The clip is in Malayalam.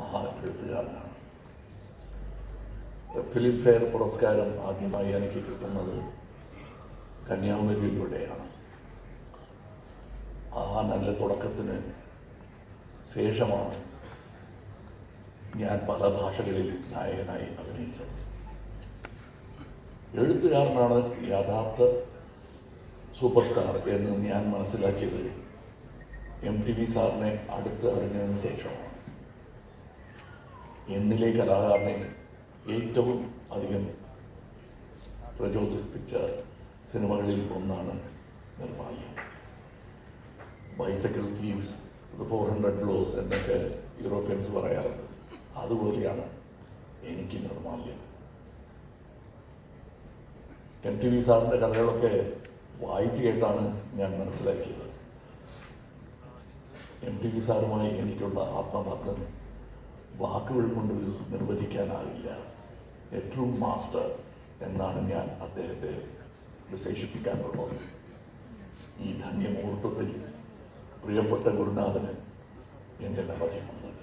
മഹാ എഴുത്തുകാരനാണ് ഫിലിം ഫെയർ പുരസ്കാരം ആദ്യമായി എനിക്ക് കിട്ടുന്നത് കന്യാകുമാരിയിലൂടെയാണ്. ആ നല്ല തുടക്കത്തിന് ശേഷമാണ് ഞാൻ പല ഭാഷകളിൽ നായകനായി അഭിനയിച്ചത്. എഴുത്തുകാരനാണ് യഥാർത്ഥ സൂപ്പർ സ്റ്റാർ എന്ന് ഞാൻ മനസ്സിലാക്കിയത് എം ടി വി സാറിനെ അടുത്ത് അറിഞ്ഞതിന് ശേഷമാണ്. എന്നിലെ കലാകാരനെ ഏറ്റവും അധികം പ്രചോദിപ്പിച്ച സിനിമകളിൽ ഒന്നാണ് Nirmalyam bicycle thieves four hundred blows എന്നൊക്കെ യൂറോപ്യൻസ് പറയാറുണ്ട്. അതുപോലെയാണ് എനിക്ക് നിർമാല്യം എം ടി വി സാറിന്റെ കഥകളൊക്കെ വായിച്ചു കേട്ടാണ് ഞാൻ മനസ്സിലാക്കിയത്. എം ടി വി സാറുമായി എനിക്കുള്ള ആത്മബന്ധം വാക്കുകൾ കൊണ്ട് നിർവചിക്കാനാകില്ല ഏറ്റവും മാസ്റ്റർ എന്നാണ് ഞാൻ അദ്ദേഹത്തെ വിശേഷിപ്പിക്കാനുള്ളത് ഈ ധന്യമുഹൂർത്തത്തിൽ പ്രിയപ്പെട്ട ഗുരുനാഥന് എന്റെ നവധി വന്നത്.